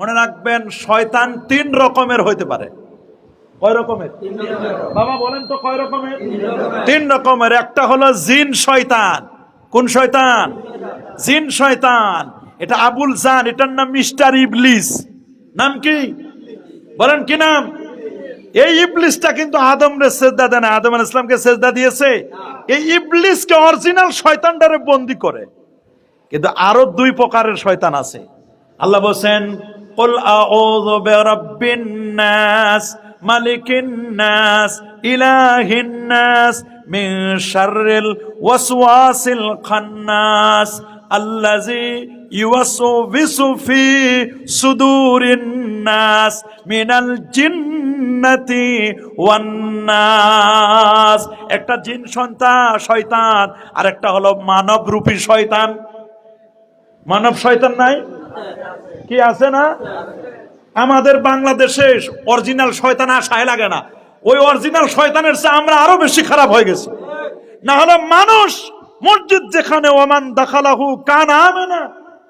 মনে রাখবেন শয়তান তিন রকমের হইতে পারে। কয় রকমের? বাবা বলেন তো কয় রকমের? তিন রকমের। একটা হলো জিন শয়তান। কোন শয়তান? জিন শয়তান। এটা আবুল জান এটার নাম মিস্টার ইবলিস। নাম কি? বলেন কি নাম? এই ইবলিসটা কিন্তু আদম রে সেজদা দেয় না আদম আলাইহিস ইসলামকে সেজদা দিয়েছে। এই ইবলিসকে অরিজিনাল শয়তানটারে বন্দি করে। কিন্তু আরও দুই প্রকারের শয়তান আছে। আল্লাহ বলছেন قل أعوذ برب الناس ملك الناس إله الناس من شر الوسواس الخناس الذي يوسوس في صدور الناس من الجنة والناس একটা জিন সন্তান শয়তান আর একটা হলো মানব রূপী শয়তান মানব শয়তান নাই কি আছে না? আমাদের বাংলাদেশে অরিজিনাল শয়তান আশায় লাগে না। ওই অরিজিনাল শয়তানের চেয়ে আমরা আরও বেশি খারাপ হয়ে গেছি। না হলে মানুষ মসজিদ যেখানে ওমান দাখালাহু কান আমেনা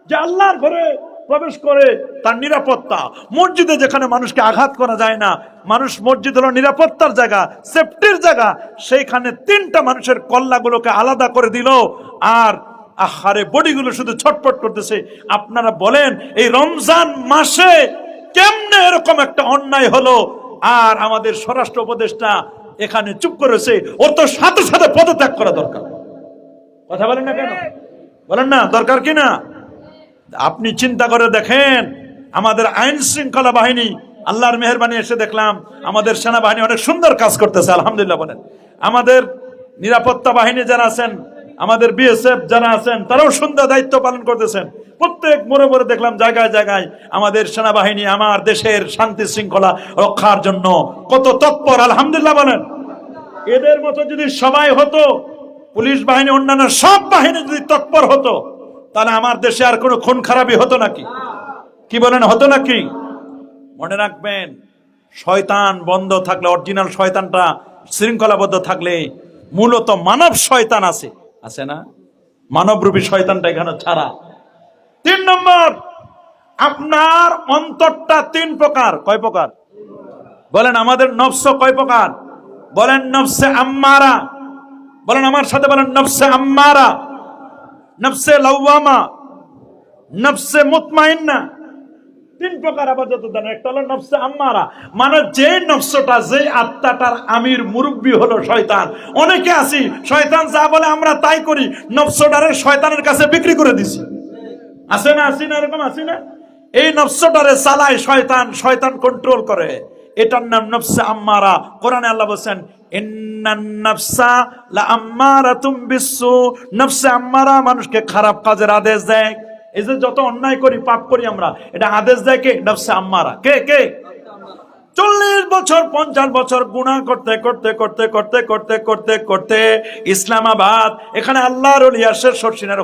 যে আল্লাহর ঘরে প্রবেশ করে তার নিরাপত্তা। মসজিদে যেখানে মানুষকে আঘাত করা যায় না, মানুষ মসজিদ হলো নিরাপত্তার জায়গা সেফটির জায়গা। সেইখানে তিনটা মানুষের কল্লাগুলোকে আলাদা করে দিল, আর আহারে, বডিগুলো শুধু ছটপট করতেছে। আপনারা বলেন, এই রমজান মাসে কেমনে এরকম একটা অন্যায় হলো? আর আমাদের স্বরাষ্ট্র উপদেষ্টা এখানে চুপ করেছে, ওর তো সাথে সাথে পদত্যাগ করা দরকার। কথা বলেন না কেন? বলেন না, দরকার কি না? আপনি চিন্তা করে দেখেন, আমাদের আইন শৃঙ্খলা বাহিনী, আল্লাহর মেহরবানি এসে দেখলাম, আমাদের সেনাবাহিনী অনেক সুন্দর কাজ করতেছে, আলহামদুলিল্লাহ বলেন। আমাদের নিরাপত্তা বাহিনী যারা আছেন আমাদের বিএসএফ যারা আছেন, তারাও সুন্দর দায়িত্ব পালন করতেছেন। প্রত্যেক মোড়ে মোড়ে দেখলাম, জায়গায় জায়গায় আমাদের সেনাবাহিনী, আমার দেশের শান্তি শৃঙ্খলা রক্ষার জন্য কত তৎপর, আলহামদুলিল্লাহ বলেন। এদের মতো যদি সবাই হতো, পুলিশ বাহিনী, অন্যান্য সব বাহিনী যদি তৎপর হতো, তাহলে আমার দেশে আর কোনো খুন খারাপই হতো নাকি? কি বলেন, হতো নাকি? মনে রাখবেন, শয়তান বন্ধ থাকলে, অরিজিনাল শয়তানটা শৃঙ্খলাবদ্ধ থাকলে মূলত মানব শয়তান আছে। আছে না? মানবরূপী শয়তানটা এখানে ছাড়া। তিন নম্বর, আপনার অন্তরটা তিন প্রকার। কয় প্রকার? বলেন, আমাদের নফস কয় প্রকার? বলেন, নফসে আম্মারা। বলেন, আমার সাথে বলেন, নফসে আম্মারা। নফসে লাউয়ামা। নফসে মুতমাইন্না। তিন প্রকার আপাতত দান। একটা হলো নফসে আম্মারা। মানে যে নফসটা যে আত্মাটার আমির মুরব্বী হলো শয়তান। অনেকে আছি, শয়তান যা বলে আমরা তাই করি, নফসটারে শয়তানের কাছে বিক্রি করে দিছি। আছে না আসি না, এরকম আসি না? এই নফসটারে চালায় শয়তান শয়তান কন্ট্রোল করে। এটার নাম নফসে আম্মারা। কোরআনে আল্লাহ বলছেন আম্মারা মানুষকে খারাপ কাজের আদেশ দেয়। এই যে যত অন্যায় করি, পাপ করি আমরা, এটা আদেশ দেয় কে? নফসে আম্মারা। কে কে? চল্লিশ বছর, পঞ্চাশ বছর গুণা করতে করতে করতে করতে করতে করতে করতে ইসলামাবাদ, এখানে আল্লাহর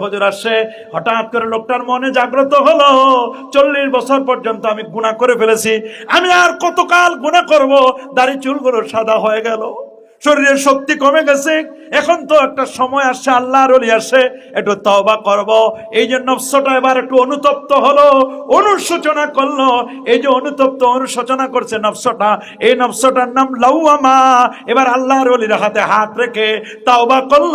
হজুর আসে। হঠাৎ করে লোকটার মনে জাগ্রত হলো, চল্লিশ বছর পর্যন্ত আমি গুণা করে ফেলেছি। আমি আর কতকাল গুণা করব? দাড়ি চুলগুলো সাদা হয়ে গেল। শরীরের শক্তি কমে গেছে। এখন তো একটা সময় আসছে, আল্লাহর অলি আসে, একটু তওবা করব। এই যে নফসটা এবার একটু অনুতপ্ত হলো, অনুশোচনা করল। এই যে অনুতপ্ত, অনুশোচনা করছে নফসটা এই নফসটার নাম লাউয়ামা। এবার আল্লাহর অলির হাতে হাত রেখে তাওবা করল।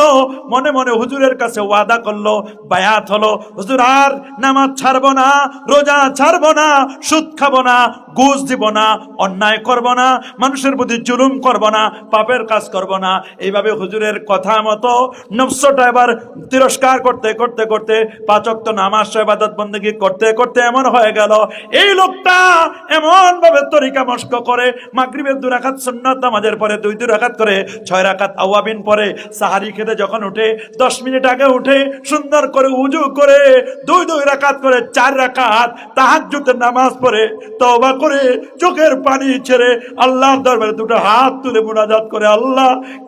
মনে মনে হুজুরের কাছে ওয়াদা করল। বায়াত হলো, হুজুর, আর নামাজ ছাড়বো না, রোজা ছাড়বো না, সুদ খাব না, ঘুষ দিব না, অন্যায় করব না, মানুষের প্রতি জুলুম করব না, পাপের কাজ করব না। এইভাবে হুজুরের কথা মতো নফসটা এবার তিরস্কার করতে করতে করতে পাচক তো নামাজ ইবাদত বন্দেগী করতে করতে এমন হয়ে গেল। এই লোকটা এমন ভাবে তরিকা মস্ক করে মাগরিবের দু রাকাত সুন্নাত নামাজের পরে, দুই দুই রাকাত করে ছয় রাকাত আওয়াবিন পরে সাহারি খেতে যখন উঠে, দশ মিনিট আগে উঠে সুন্দর করে উজু করে, দুই দুই রাকাত করে চার রাকাত তাহাজ্জুদের নামাজ পড়ে, তওবা করে চোখের পানি ছেড়ে আল্লাহর দরবারে দুটো হাত তুলে মুনাজাত করে আল্লাহ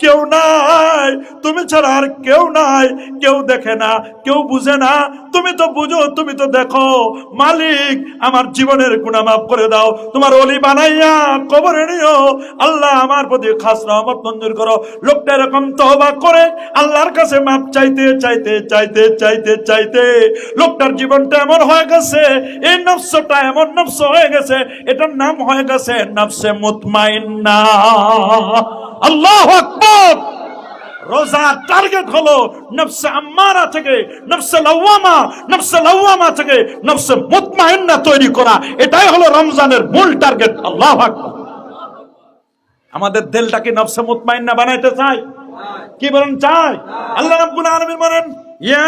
কেউ নাই। তুমি ছাড়া আর কেউ নাই। কেউ দেখে না, কেউ বুঝে না। তুমি তো বুঝো, তুমি তো দেখো। মালিক, আমার জীবনের গুণা মাফ করে দাও। তোমার অলি বানাইয়া কবরে নিও। আল্লাহ আমার প্রতি খাস রহমত মঞ্জুর করো। লোকটা এরকম তহবা করে আল্লাহর কাছে মাপ চাইতে চাইতে চাইতে চাইতে চাইতে লোকটার জীবনটা এমন হয়ে গেছে, এই নফসটা এমন নফস হয়ে গেছে, এটার নাম হয়ে গেছে নফসে মুতমাইন্না। আল্লাহ আকবার। রোজা টার্গেট হলো নফসে আম্মারা থেকে, নফসে লাওয়ামা নফসে লাওয়ামা থেকে নফসে মুতমাইন্না তৈরি করা। এটাই হলো রমজানের মূল টার্গেট। আল্লাহ আকবার। আমাদের দিলটাকে নফসে মুতমাইন্না বানাইতে চাই কি বলেন চাই আল্লাহ রাব্বুল আলামিন বলেন, ইয়া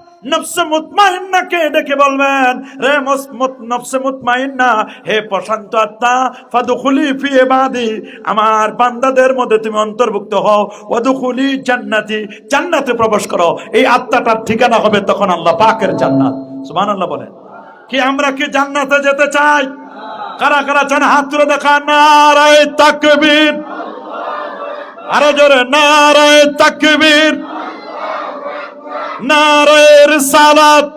নফসে মুতমাইন্নাকে ডেকে বলবেন? রে নফসে মুতমাইন্না, হে প্রশান্ত আত্মা, ফাদুখুলি ফি ইবাদি, আমার বান্দাদের মধ্যে তুমি অন্তর্ভুক্ত হও। ওয়াদুখুলি জান্নাতি, জান্নাতে প্রবেশ করো। এই আত্মাটার ঠিকানা হবে তখন আল্লাহ পাকের জান্নাত। সুবহানাল্লাহ বলেন। কি আমরা কি জান্নাতে যেতে চাই? কারা কারা চান হাত তুলে দেখা নারায় তাকবীর। আরও জোরে, নারায় তাকবীর। নারায়ের সালাত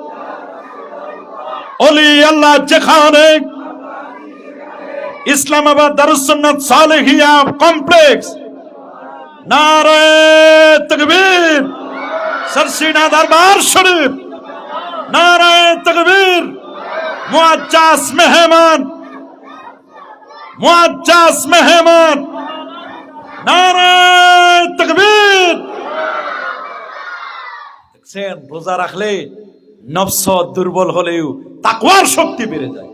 অলি আল্লাহ যেখানে ইসলামাবাদ দারুসন্নাথ সালেহিয়া কমপ্লেক্স নারায় তকবীর সরসিনা দরবার শরীফ নারায় তকবীর মুআজ্জাজ মেহমান মুআজ্জাজ মেহমান নারায় তকবীর দেখছেন রোজা রাখলে নফস দুর্বল হলেও তাকওয়ার শক্তি বেড়ে যায়।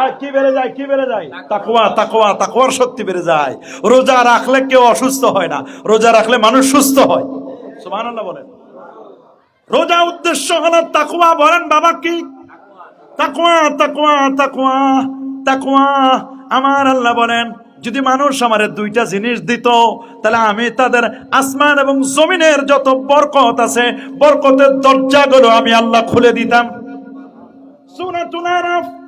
আর কি বেড়ে যায় কি বেড়ে যায়? তাকওয়া তাকওয়া তাকওয়ার শক্তি বেড়ে যায়। রোজা রাখলে কেউ অসুস্থ হয় না রোজা রাখলে মানুষ সুস্থ হয়। সুবহানাল্লাহ বলেন। রোজা উদ্দেশ্য হলো তাকওয়া বলেন বাবা কি? তাকওয়া তাকওয়া তাকওয়া তাকওয়া। আমার আল্লাহ বলেন যদি মানুষ আমার দুইটা জিনিস দিত, তাহলে আমি তাদের আসমান এবং জমিনের যত বরকত আছে, বরকতের দরজাগুলো আমি আল্লাহ খুলে দিতাম। সূরাতুল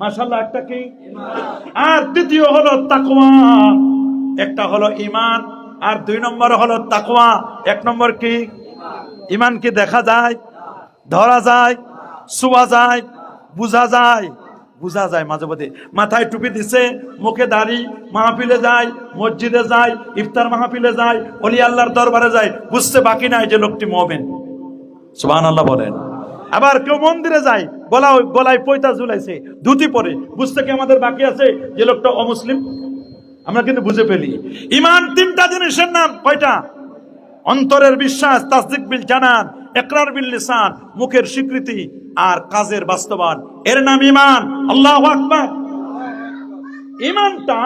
মাশাল্লাহ একটা কি? আর দ্বিতীয় হলো তাকুয়া একটা হলো ইমান আর দুই নম্বর হলো তাকওয়া। এক নম্বর কি? ইমান কি দেখা যায়? ধরা যায়? শোয়া যায়? বুঝা যায়? বুঝা যায় মাঝে মধ্যে। মাথায় টুপি দিছে, মুখে দাড়ি মাহফিলে যায়, মসজিদে যায়, ইফতার মাহফিলে যায়, অলি আল্লাহর দরবারে যায়, বুঝতে বাকি নাই যে লোকটি মবেন সুবহান আল্লাহ বলেন। আবার কেউ মন্দিরে যায় গলা গলায় পয়তা ঝুলাইছে, ধুতি পরে। বুঝতে কি আমাদের বাকি আছে? যে লোকটা অমুসলিম? আমরা কিন্তু বুঝে ফেলি। ইমান তিনটা জিনিসের নাম, কয়টা? অন্তরের বিশ্বাস, তাসদিক বিল জানান, একরার বিল লিসান, মুখের স্বীকৃতি আর কাজের বাস্তবায়ন। এর নাম ইমান। আল্লাহ আকবার। ইমানটা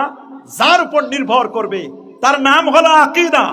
যার উপর নির্ভর করবে, তার নাম হলো আকিদা।